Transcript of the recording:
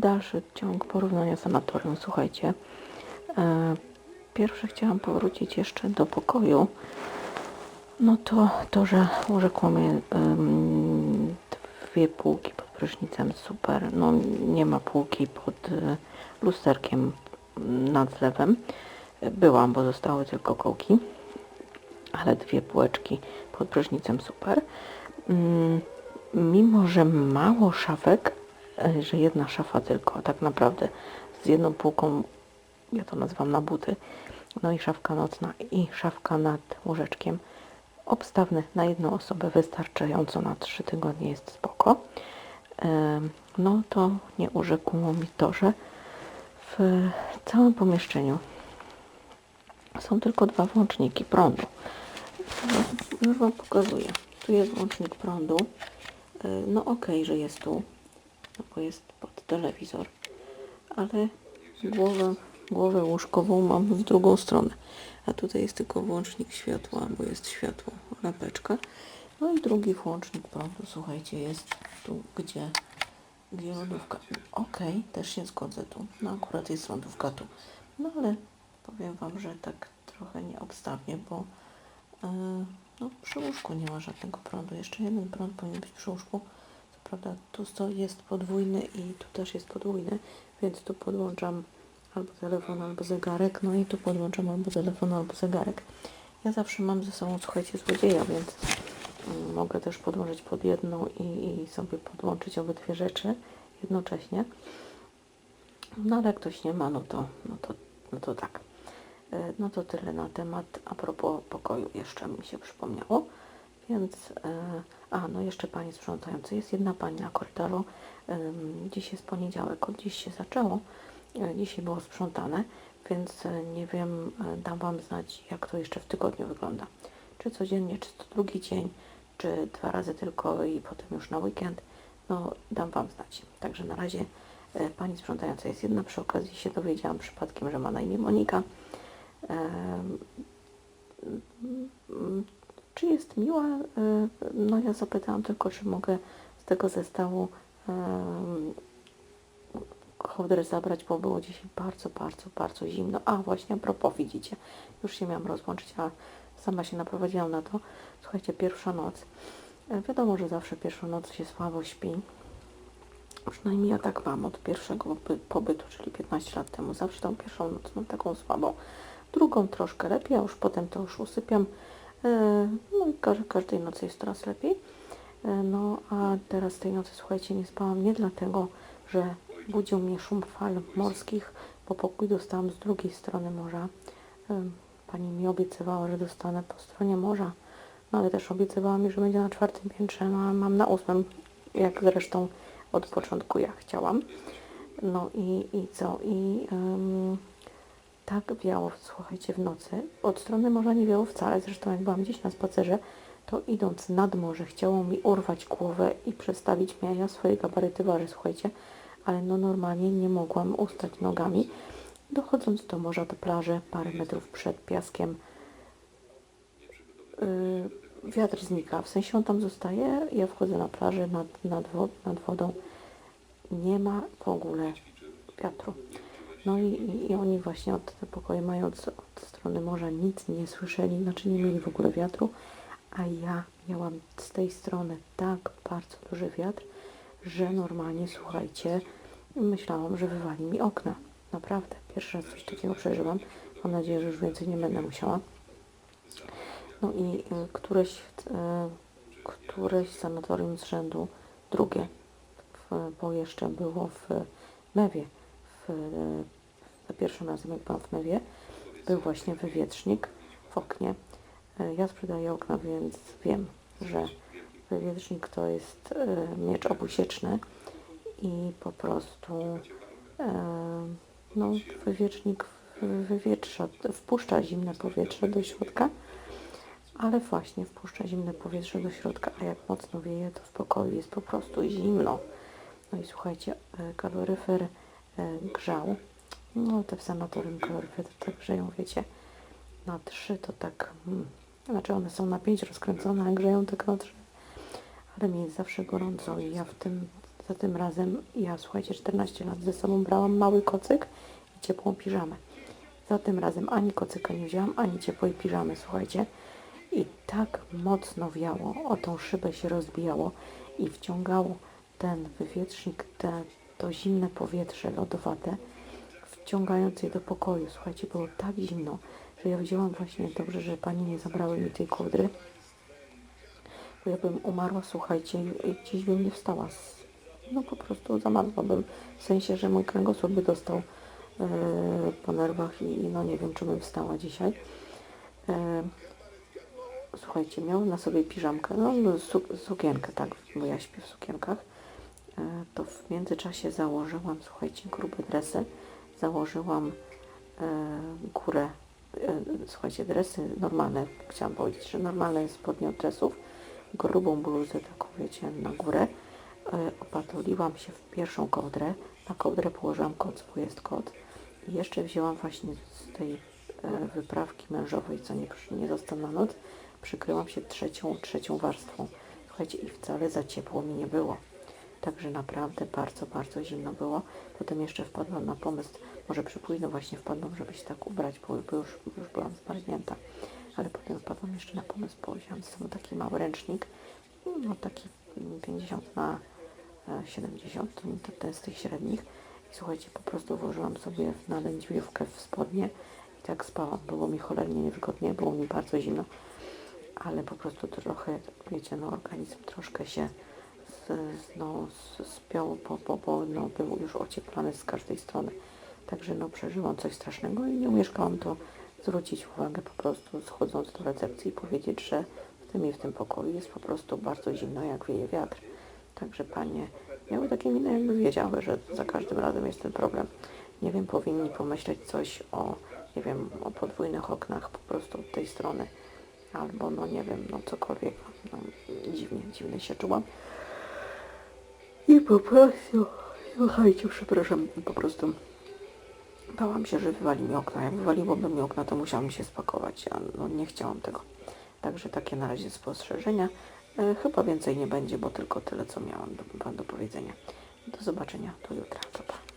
dalszy ciąg porównania sanatorium. Słuchajcie, e, pierwsze chciałam powrócić jeszcze do pokoju. No to to, że urzekło mnie em, dwie półki pod prysznicem, super. No nie ma półki pod e, lusterkiem nad zlewem. Byłam, bo zostały tylko kołki, ale dwie półeczki pod prysznicem, super. Mm, Mimo, że mało szafek, e, że jedna szafa tylko, tak naprawdę z jedną półką, ja to nazywam na buty, no i szafka nocna i szafka nad łóżeczkiem, obstawny na jedną osobę wystarczająco na trzy tygodnie jest spoko. Em, No to nie urzekło mi to, że w całym pomieszczeniu są tylko dwa włączniki prądu. No, Już Wam pokazuję. Tu jest włącznik prądu. No okej, że jest tu, bo jest pod telewizor, ale głowę, głowę łóżkową mam w drugą stronę. A tutaj jest tylko włącznik światła, bo jest światło, lampeczka. No i drugi włącznik prądu, słuchajcie, jest tu, gdzie, gdzie lodówka. Okej, też się zgodzę tu. No akurat jest lodówka tu. No ale powiem Wam, że tak trochę nieobstawnie, bo Yy, no, przy łóżku nie ma żadnego prądu. Jeszcze jeden prąd powinien być przy łóżku. Prawda tu jest podwójny i tu też jest podwójny, więc tu podłączam albo telefon, albo zegarek. No i tu podłączam albo telefon, albo zegarek. Ja zawsze mam ze sobą, słuchajcie, złodzieja, więc mm, mogę też podłączyć pod jedną i, i sobie podłączyć obydwie rzeczy jednocześnie. No ale jak ktoś nie ma, no to, no to, no to tak. E, No to tyle na temat. A propos pokoju jeszcze mi się przypomniało. Więc, e, a no jeszcze pani sprzątająca. Jest jedna pani na korytarzu. Dziś jest poniedziałek, od dziś się zaczęło. E, Dzisiaj było sprzątane, więc e, nie wiem, dam Wam znać, jak to jeszcze w tygodniu wygląda. Czy codziennie, czy to drugi dzień, czy dwa razy tylko i potem już na weekend. No, dam Wam znać. Także na razie pani sprzątająca jest jedna. Przy okazji się dowiedziałam przypadkiem, że ma na imię Monika. Czy jest miła? E, No ja zapytałam tylko, czy mogę z tego zestawu kołdrę zabrać, bo było dzisiaj bardzo, bardzo, bardzo zimno. A właśnie, a propos, widzicie, już się miałam rozłączyć, a sama się naprowadziłam na to. Słuchajcie, pierwsza noc. E, Wiadomo, że zawsze pierwszą noc się słabo śpi. Przynajmniej ja tak mam od pierwszego by- pobytu, czyli 15 lat temu. Zawsze tą pierwszą noc mam taką słabą. Drugą troszkę lepiej, a już potem to już usypiam. E, No i każ- każdej nocy jest coraz lepiej. E, No a teraz tej nocy, słuchajcie, nie spałam nie dlatego, że budził mnie szum fal morskich, bo pokój dostałam z drugiej strony morza. E, Pani mi obiecywała, że dostanę po stronie morza, no ale też obiecywała mi, że będzie na czwartym piętrze, no a mam na ósmym, jak zresztą od początku ja chciałam. No i, i co? I em, tak wiało, słuchajcie, w nocy. Od strony morza nie wiało wcale. Zresztą jak byłam gdzieś na spacerze, to idąc nad morze chciało mi urwać głowę i przestawić mnie. Ja swoje gabaryty ważę, słuchajcie, ale no normalnie nie mogłam ustać nogami. Dochodząc do morza, do plaży, parę metrów przed piaskiem, yy, wiatr znika. W sensie on tam zostaje, ja wchodzę na plażę nad, nad, wo- nad wodą. Nie ma w ogóle wiatru. No i, i, oni właśnie od te pokoje mając od strony morza nic nie słyszeli, znaczy nie mieli w ogóle wiatru, a ja miałam z tej strony tak bardzo duży wiatr, że normalnie, słuchajcie, myślałam, że wywali mi okna. Naprawdę, pierwszy raz coś takiego przeżyłam. Mam nadzieję, że już więcej nie będę musiała. No i y, któreś, y, któreś sanatorium z rzędu, drugie, bo jeszcze było w Mewie, za pierwszym razem jak byłam w Mewie, był właśnie wywietrznik w oknie. Y, Ja sprzedaję okna, więc wiem, że wywietrznik to jest y, miecz obusieczny i po prostu no, wywietrznik wywietrza, wpuszcza zimne powietrze do środka, ale właśnie wpuszcza zimne powietrze do środka, a jak mocno wieje, to w pokoju jest po prostu zimno. No i słuchajcie, e, kaloryfer e, grzał. No te w sanatorium kaloryfery tak grzeją, wiecie, na 3 to tak, hmm, znaczy one są na 5 rozkręcone, a grzeją tak na 3. Ale mi jest zawsze gorąco i ja w tym Za tym razem ja, słuchajcie, 14 lat ze sobą brałam mały kocyk i ciepłą piżamę. Za tym razem ani kocyka nie wzięłam, ani ciepłej piżamy, słuchajcie. I tak mocno wiało, o tą szybę się rozbijało i wciągało ten wywietrznik, te, to zimne powietrze lodowate, wciągając je do pokoju. Słuchajcie, było tak zimno, że ja wzięłam właśnie, dobrze, że pani nie zabrały mi tej kołdry, bo ja bym umarła, słuchajcie, gdzieś bym nie wstała. No po prostu zamarzłabym. W sensie, że mój kręgosłup by dostał e, po nerwach i no nie wiem, czy bym wstała dzisiaj. E, słuchajcie, miałam na sobie piżamkę, no su, sukienkę, tak, bo ja śpię w sukienkach. E, to w międzyczasie założyłam, słuchajcie, grube dresy. Założyłam e, górę, e, słuchajcie, dresy normalne, chciałam powiedzieć, że normalne spodnie od dresów, grubą bluzę taką, wiecie, na górę. Opatuliłam się w pierwszą kołdrę, na kołdrę położyłam koc, bo jest kot. I jeszcze wzięłam właśnie z tej wyprawki mężowej, co nie, nie został na noc, przykryłam się trzecią, trzecią warstwą. Słuchajcie, i wcale za ciepło mi nie było. Także naprawdę bardzo, bardzo zimno było. Potem jeszcze wpadłam na pomysł, może przypóźno właśnie wpadłam, żeby się tak ubrać, bo, już, już byłam zmarznięta. Ale potem wpadłam jeszcze na pomysł, bo wziąłam sobą taki mały ręcznik, no taki 50 na e, 70, to to ten z tych średnich. I słuchajcie, po prostu włożyłam sobie na lędźwiówkę w spodnie i tak spałam. Było mi cholernie niewygodnie, było mi bardzo zimno, ale po prostu trochę, wiecie, no organizm troszkę się no, z- spiął, bo, bo, bo no, był już ocieplany z każdej strony. Także no przeżyłam coś strasznego i nie umieszkałam to zwrócić uwagę po prostu schodząc do recepcji i powiedzieć, że w tym i w tym pokoju jest po prostu bardzo zimno, jak wieje wiatr. Także panie miały takie miny, jakby wiedziały, że za każdym razem jest ten problem. Nie wiem, powinni pomyśleć coś o, nie wiem, o podwójnych oknach po prostu od tej strony. Albo, no nie wiem, no cokolwiek. No, dziwnie, dziwnie się czułam. I po prostu, słuchajcie, przepraszam, po prostu bałam się, że wywali mi okna. Jak wywaliłoby mi okna, to musiałam się spakować, a no nie chciałam tego. Także takie na razie spostrzeżenia. E, chyba więcej nie będzie, bo tylko tyle, co miałam do, do powiedzenia. Do zobaczenia, do jutra. Pa, pa.